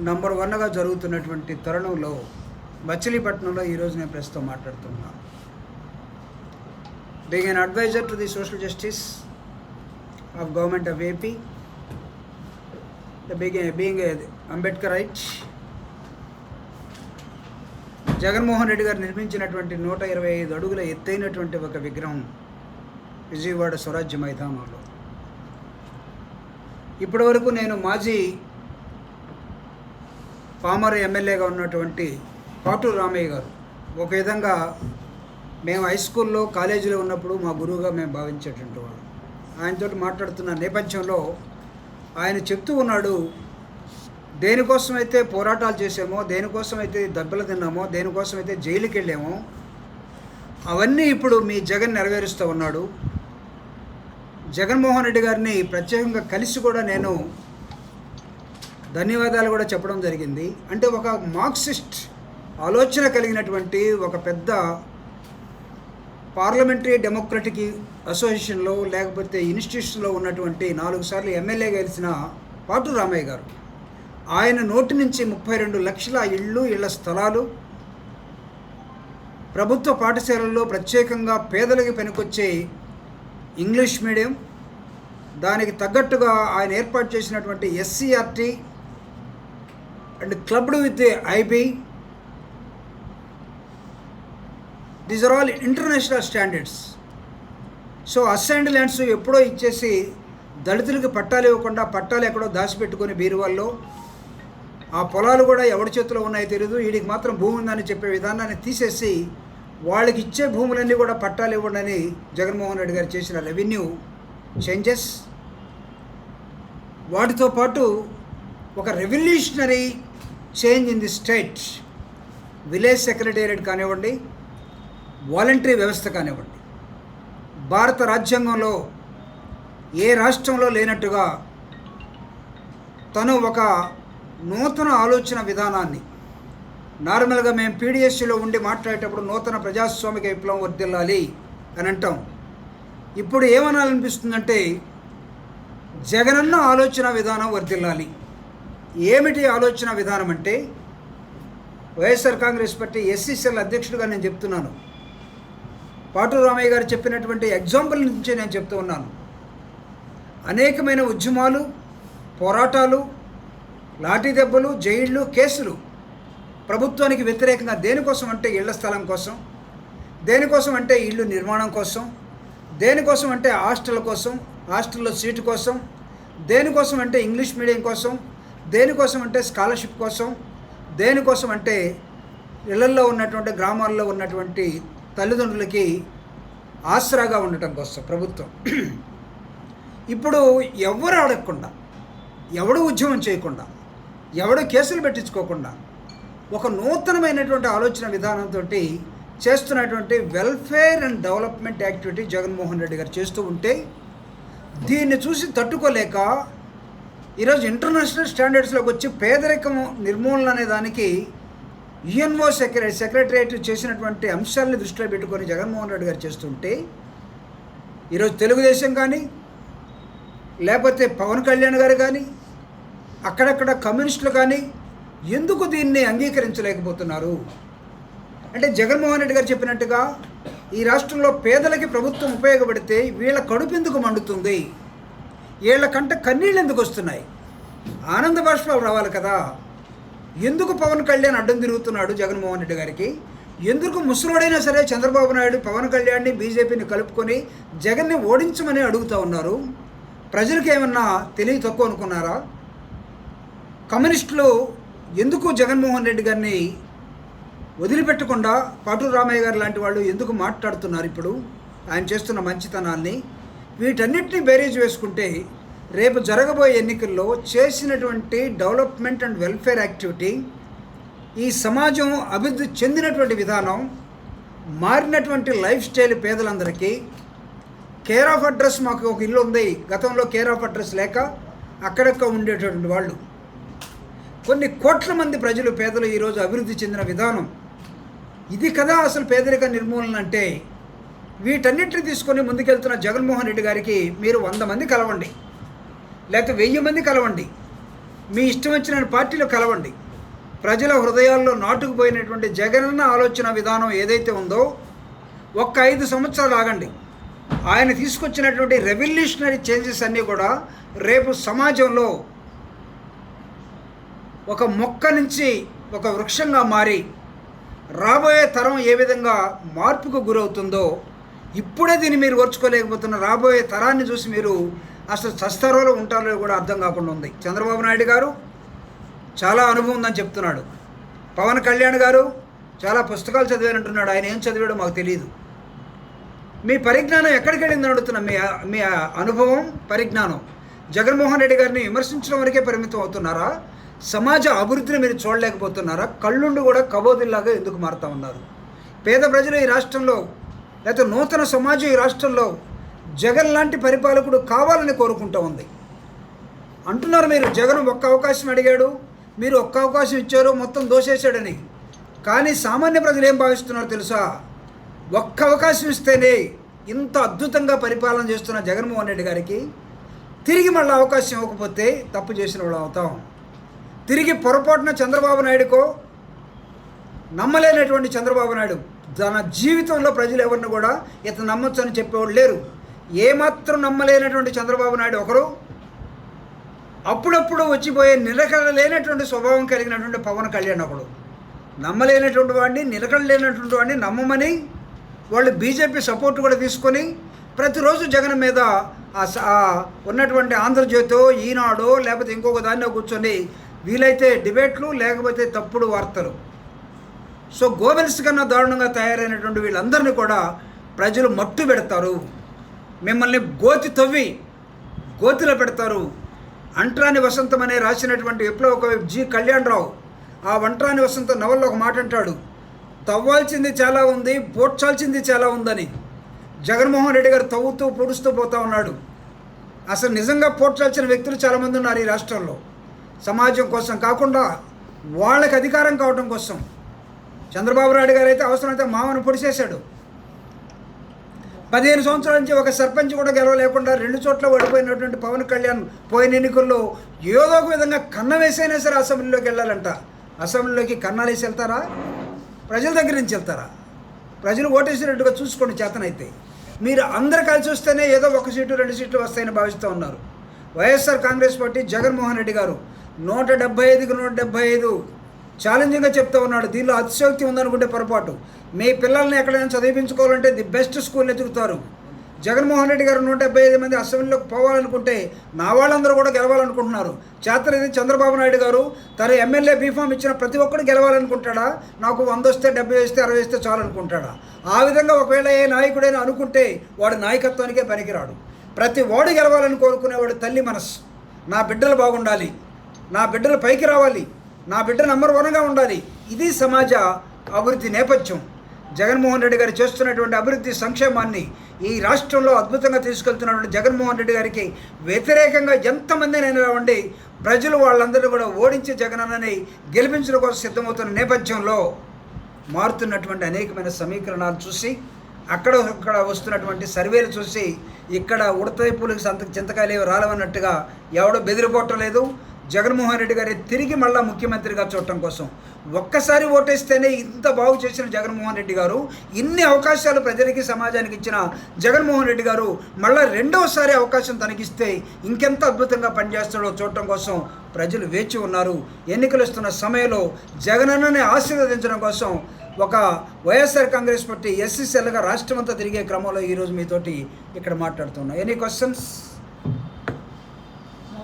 Number వన్గా జరుగుతున్నటువంటి తరుణంలో మచిలీపట్నంలో ఈరోజు నేను ప్రస్తుతం మాట్లాడుతున్నా. Being an adviser to the social justice of government of AP being Ambedkar right Jaganmohan Reddy garu నిర్మించినటువంటి నూట ఇరవై ఐదు అడుగుల ఎత్తైనటువంటి ఒక విగ్రహం విజయవాడ స్వరాజ్య మైదానంలో. ఇప్పటి వరకు నేను మాజీ పామర్ ఎమ్మెల్యేగా ఉన్నటువంటి కాటూరు రామయ్య గారు. ఒక విధంగా మేము హై స్కూల్లో కాలేజీలో ఉన్నప్పుడు మా గురువుగా మేము భావించేటువంటి వాడు ఆయనతో మాట్లాడుతున్న నేపథ్యంలో ఆయన చెప్తూ ఉన్నాడు దేనికోసమైతే పోరాటాలు చేసామో దేనికోసమైతే దెబ్బలు తిన్నామో దేనికోసమైతే జైలుకి వెళ్ళామో అవన్నీ ఇప్పుడు మీ జగన్ నెరవేరుస్తూ ఉన్నాడు. జగన్మోహన్ రెడ్డి గారిని ప్రత్యేకంగా కలిసి కూడా నేను ధన్యవాదాలు కూడా చెప్పడం జరిగింది. అంటే ఒక మార్క్సిస్ట్ ఆలోచన కలిగినటువంటి ఒక పెద్ద పార్లమెంటరీ డెమోక్రటిక్ అసోసియేషన్లో లేకపోతే ఇన్స్టిట్యూషన్లో ఉన్నటువంటి నాలుగు సార్లు ఎమ్మెల్యే గెలిచిన పాటు రామయ్య గారు. ఆయన నోటి నుంచి ముప్పై రెండు లక్షల ఇళ్ళు ఇళ్ళ స్థలాలు ప్రభుత్వ పాఠశాలల్లో ప్రత్యేకంగా పేదలకి పనికొచ్చే ఇంగ్లీష్ మీడియం దానికి తగ్గట్టుగా ఆయన ఏర్పాటు చేసినటువంటి SCERT and clubbed with IB these are all international standards so assigned lands ఎప్పుడో ఇచ్చేసి దళితులకి పట్టాలు ఇవ్వకుండా పట్టాలు ఎక్కడో దాచిపెట్టుకుని బీరువాల్లో ఆ పొలాలు కూడా ఎవరి చేతిలో ఉన్నాయో తెలియదు వీడికి మాత్రం భూమి ఉందని చెప్పే విధానాన్ని తీసేసి వాళ్ళకి ఇచ్చే భూములన్నీ కూడా పట్టాలు ఇవ్వండి జగన్మోహన్ రెడ్డి గారు చేసిన రెవెన్యూ చేంజెస్. వాటితో పాటు ఒక revolutionary change in the state. Village secretariat కానివ్వండి వాలంటరీ వ్యవస్థ కానివ్వండి. భారత రాజ్యాంగంలో ఏ రాష్ట్రంలో లేనట్టుగా తను ఒక నూతన ఆలోచన విధానాన్ని నార్మల్గా మేము పీడిఎస్సీలో ఉండి మాట్లాడేటప్పుడు నూతన ప్రజాస్వామిక విప్లవం వర్దిల్లాలి అని అంటాం. ఇప్పుడు ఏమనాలనిపిస్తుందంటే జగనన్న ఆలోచన విధానం వర్దిల్లాలి ఏమిటి ఆలోచన విధానం అంటే వైఎస్ఆర్ కాంగ్రెస్ పార్టీ ఎస్సీసీఎల్ అధ్యక్షుడిగా నేను చెప్తున్నాను. పాటు రామయ్య గారు చెప్పినటువంటి ఎగ్జాంపుల్ నుంచి నేను చెప్తూ ఉన్నాను. అనేకమైన ఉద్యమాలు పోరాటాలు లాఠీ దెబ్బలు జైళ్ళు కేసులు ప్రభుత్వానికి వ్యతిరేకంగా దేనికోసం అంటే ఇళ్ళ స్థలం కోసం దేనికోసం అంటే ఇల్లు నిర్మాణం కోసం దేనికోసం అంటే హాస్టల్ కోసం హాస్టల్లో సీటు కోసం దేనికోసం అంటే ఇంగ్లీష్ మీడియం కోసం దేనికోసం అంటే స్కాలర్షిప్ కోసం దేనికోసం అంటే ఇళ్ళల్లో ఉన్నటువంటి గ్రామాల్లో ఉన్నటువంటి తల్లిదండ్రులకి ఆసరాగా ఉండటం కోసం ప్రభుత్వం. ఇప్పుడు ఎవరు అడగకుండా ఎవడు ఉద్యమం చేయకుండా ఎవడు కేసులు పెట్టించుకోకుండా ఒక నూతనమైనటువంటి ఆలోచన విధానంతో చేస్తున్నటువంటి welfare and development activity Jaganmohan Reddy garu చేస్తూ ఉంటే దీన్ని చూసి తట్టుకోలేక ఈరోజు ఇంటర్నేషనల్ స్టాండర్డ్స్లోకి వచ్చి పేదరికం నిర్మూలన అనే దానికి యుఎన్ఓ సెక్రటరీ సెక్రటరియట్ చేసినటువంటి అంశాలను దృష్టిలో పెట్టుకొని జగన్మోహన్ రెడ్డి గారు చేస్తుంటే ఈరోజు తెలుగుదేశం కానీ లేకపోతే పవన్ కళ్యాణ్ గారు కానీ అక్కడక్కడ కమ్యూనిస్టులు కానీ ఎందుకు దీన్ని అంగీకరించలేకపోతున్నారు? అంటే జగన్మోహన్ రెడ్డి గారు చెప్పినట్టుగా ఈ రాష్ట్రంలో పేదలకి ప్రభుత్వం ఉపయోగపడితే వీళ్ళ కడుపెందుకు మండుతుంది? వీళ్ళ కంట కన్నీళ్ళు ఎందుకు వస్తున్నాయి? ఆనంద బాష్పాలు రావాలి కదా. ఎందుకు పవన్ కళ్యాణ్ అడ్డం తిరుగుతున్నాడు జగన్మోహన్ రెడ్డి గారికి? ఎందుకు ముసలోడైనా సరే చంద్రబాబు నాయుడు పవన్ కళ్యాణ్ని బీజేపీని కలుపుకొని జగన్ని ఓడించమని అడుగుతూ ఉన్నారు? ప్రజలకు ఏమన్నా తెలివి తక్కువ అనుకున్నారా? కమ్యూనిస్టులు ఎందుకు జగన్మోహన్ రెడ్డి గారిని వదిలిపెట్టకుండా పాటూరు రామయ్య గారు లాంటి వాళ్ళు ఎందుకు మాట్లాడుతున్నారు ఇప్పుడు? ఆయన చేస్తున్న మంచితనాన్ని వీటన్నిటిని బేరీజ్ వేసుకుంటే రేపు జరగబోయే ఎన్నికల్లో చేసినటువంటి డెవలప్మెంట్ అండ్ వెల్ఫేర్ యాక్టివిటీ ఈ సమాజం అభివృద్ధి చెందినటువంటి విధానం మారినటువంటి లైఫ్ స్టైల్ పేదలందరికీ కేర్ ఆఫ్ అడ్రస్ మాకు ఒక ఇల్లు ఉంది. గతంలో కేర్ ఆఫ్ అడ్రస్ లేక అక్కడక్క ఉండేటటువంటి వాళ్ళు. కొన్ని కోట్ల మంది ప్రజలు పేదలు ఈరోజు అభివృద్ధి చెందిన విధానం. ఇది కదా అసలు పేదరిక నిర్మూలన అంటే వీటన్నిటిని తీసుకొని ముందుకెళ్తున్న జగన్మోహన్ రెడ్డి గారికి మీరు వంద మంది కలవండి. లేకపోతే వెయ్యి మంది కలవండి. మీ ఇష్టం వచ్చిన పార్టీలో కలవండి. ప్రజల హృదయాల్లో నాటుకుపోయినటువంటి జగనన్న ఆలోచన విధానం ఏదైతే ఉందో ఒక్క ఐదు సంవత్సరాలు ఆగండి. ఆయన తీసుకొచ్చినటువంటి రెవల్యూషనరీ చేంజెస్ అన్నీ కూడా రేపు సమాజంలో ఒక మొక్క నుంచి ఒక వృక్షంగా మారి రాబోయే తరం ఏ విధంగా మార్పుకు గురవుతుందో ఇప్పుడే దీన్ని మీరు ఓర్చుకోలేకపోతున్న రాబోయే తరాన్ని చూసి మీరు అసలు చస్తారోలో ఉంటారో కూడా అర్థం కాకుండా ఉంది. చంద్రబాబు నాయుడు గారు చాలా అనుభవం ఉందని చెప్తున్నాడు. పవన్ కళ్యాణ్ గారు చాలా పుస్తకాలు చదివానంటున్నాడు. ఆయన ఏం చదివాడో మాకు తెలియదు మీ పరిజ్ఞానం ఎక్కడికి వెళ్ళిందని అడుగుతున్నా. మీ మీ అనుభవం పరిజ్ఞానం. జగన్మోహన్ రెడ్డి గారిని విమర్శించడం వరకే పరిమితం అవుతున్నారా? సమాజ అభివృద్ధిని మీరు చూడలేకపోతున్నారా? కళ్ళుండి కూడా కబోదిల్లాగా ఎందుకు మారుతా ఉన్నారు? పేద ప్రజలు ఈ రాష్ట్రంలో లేకపోతే నూతన సమాజం ఈ రాష్ట్రంలో జగన్ లాంటి పరిపాలకుడు కావాలని కోరుకుంటూ ఉంది. అంటున్నారు మీరు జగన్ ఒక్క అవకాశం అడిగాడు మీరు ఒక్క అవకాశం ఇచ్చారు మొత్తం దోషేశాడని. కానీ సామాన్య ప్రజలు ఏం భావిస్తున్నారు తెలుసా? ఒక్క అవకాశం ఇస్తేనే ఇంత అద్భుతంగా పరిపాలన చేస్తున్న జగన్మోహన్ రెడ్డి గారికి తిరిగి మళ్ళీ అవకాశం ఇవ్వకపోతే తప్పు చేసిన వాళ్ళు అవుతాం. తిరిగి పొరపాటున చంద్రబాబు నాయుడుకో నమ్మలేనటువంటి చంద్రబాబు నాయుడు తన జీవితంలో ప్రజలు ఎవరిని కూడా ఇతను నమ్మొచ్చు అని చెప్పేవాళ్ళు లేరు. ఏమాత్రం నమ్మలేనటువంటి చంద్రబాబు నాయుడు ఒకరు. అప్పుడప్పుడు వచ్చిపోయే నిలకడ లేనటువంటి స్వభావం కలిగినటువంటి పవన్ కళ్యాణ్ ఒకడు. నమ్మలేనటువంటి వాడిని నిలకడ లేనటువంటి వాడిని నమ్మమని వాళ్ళు బీజేపీ సపోర్ట్ కూడా తీసుకొని ప్రతిరోజు జగన్ మీద ఆ స- ఉన్నటువంటి ఆంధ్రజ్యోతో ఈనాడో లేకపోతే ఇంకొక దానిలో కూర్చొని వీలైతే డిబేట్లు లేకపోతే తప్పుడు వార్తలు. సో గోబెల్స్ కన్నా దారుణంగా తయారైనటువంటి వీళ్ళందరినీ కూడా ప్రజలు మట్టు పెడతారు. మిమ్మల్ని గోతి తవ్వి గోతిలో పెడతారు. అంట్రాని వసంతం అనే రాసినటువంటి ఎప్పుడో ఒక జి కళ్యాణ్ రావు ఆ వంట్రాని వసంతం నవల్లో ఒక మాట అంటాడు. తవ్వాల్సింది చాలా ఉంది పోడ్చాల్సింది చాలా ఉందని. జగన్మోహన్ రెడ్డి గారు తవ్వుతూ పొడుస్తూ పోతా ఉన్నాడు. అసలు నిజంగా పోడ్చాల్సిన వ్యక్తులు చాలామంది ఉన్నారు ఈ రాష్ట్రంలో. సమాజం కోసం కాకుండా వాళ్ళకి అధికారం కావడం కోసం. చంద్రబాబు నాయుడు గారు అయితే అవసరమైతే మామను పొడిచేశాడు. పదిహేను సంవత్సరాల నుంచి ఒక సర్పంచ్ కూడా గెలవలేకుండా రెండు చోట్ల ఓడిపోయినటువంటి పవన్ కళ్యాణ్ పోయిన ఎన్నికల్లో ఏదో ఒక విధంగా కన్న వేసైనా సరే అసెంబ్లీలోకి వెళ్ళాలంట. అసెంబ్లీలోకి కన్నాలేసి వెళ్తారా? ప్రజల దగ్గర నుంచి వెళ్తారా? ప్రజలు ఓటేసినట్టుగా చూసుకోండి చేతనైతే. మీరు అందరు కలిసి వస్తేనే ఏదో ఒక సీటు రెండు సీట్లు వస్తాయని భావిస్తూ ఉన్నారు. వైఎస్ఆర్ కాంగ్రెస్ పార్టీ జగన్మోహన్ రెడ్డి గారు నూట డెబ్బై ఐదుకి నూట డెబ్బై ఐదు ఛాలెంజింగ్గా చెప్తా ఉన్నాడు. దీనిలో అతిశక్తి ఉందనుకుంటే పొరపాటు. మీ పిల్లల్ని ఎక్కడైనా చదివించుకోవాలంటే ది బెస్ట్ స్కూల్ ఎదుగుతారు జగన్మోహన్ రెడ్డి గారు నూట డెబ్బై ఐదు మంది అసెంబ్లీలోకి పోవాలనుకుంటే నా వాళ్ళందరూ కూడా గెలవాలనుకుంటున్నారు. చేతలేదు చంద్రబాబు నాయుడు గారు. తన ఎమ్మెల్యే బీఫామ్ ఇచ్చిన ప్రతి ఒక్కరు గెలవాలనుకుంటాడా? నాకు వంద వస్తే డెబ్బై వేస్తే అరవై వేస్తే చాలు అనుకుంటాడా ఆ విధంగా ఒకవేళ ఏ నాయకుడైనా అనుకుంటే వాడు నాయకత్వానికే పనికిరాడు. ప్రతి వాడు గెలవాలని కోరుకునేవాడు తల్లి మనసు నా బిడ్డలు బాగుండాలి. నా బిడ్డలు పైకి రావాలి. నా బిడ్డ నంబర్ వన్గా ఉండాలి. ఇది సమాజ అభివృద్ధి నేపథ్యం. జగన్మోహన్ రెడ్డి గారు చేస్తున్నటువంటి అభివృద్ధి సంక్షేమాన్ని ఈ రాష్ట్రంలో అద్భుతంగా తీసుకెళ్తున్నటువంటి జగన్మోహన్ రెడ్డి గారికి వ్యతిరేకంగా ఎంతమంది ఉండి ప్రజలు వాళ్ళందరూ కూడా ఓడించి జగనన్నని గెలిపించడం కోసం సిద్ధమవుతున్న నేపథ్యంలో మారుతున్నటువంటి అనేకమైన సమీకరణాలు చూసి అక్కడ అక్కడ వస్తున్నటువంటి సర్వేలు చూసి ఇక్కడ ఉడతైపులకు సంత చింతకాయలు రాలవన్నట్టుగా ఎవడో బెదిరిపోవటం లేదు. జగన్మోహన్ రెడ్డి గారి తిరిగి మళ్ళా ముఖ్యమంత్రిగా చూడటం కోసం. ఒక్కసారి ఓటేస్తేనే ఇంత బాగు చేసిన జగన్మోహన్ రెడ్డి గారు ఇన్ని అవకాశాలు ప్రజలకి సమాజానికి ఇచ్చిన జగన్మోహన్ రెడ్డి గారు మళ్ళా రెండవసారి అవకాశం తనకిస్తే ఇంకెంత అద్భుతంగా పనిచేస్తాడో చూడటం కోసం ప్రజలు వేచి ఉన్నారు. ఎన్నికలు వస్తున్న సమయంలో జగనన్నని ఆశీర్వదించడం కోసం ఒక వైఎస్ఆర్ కాంగ్రెస్ పార్టీ ఎస్సీసీఎల్గా రాష్ట్రమంతా తిరిగే క్రమంలో ఈరోజు మీతోటి ఇక్కడ మాట్లాడుతున్నాం. Any questions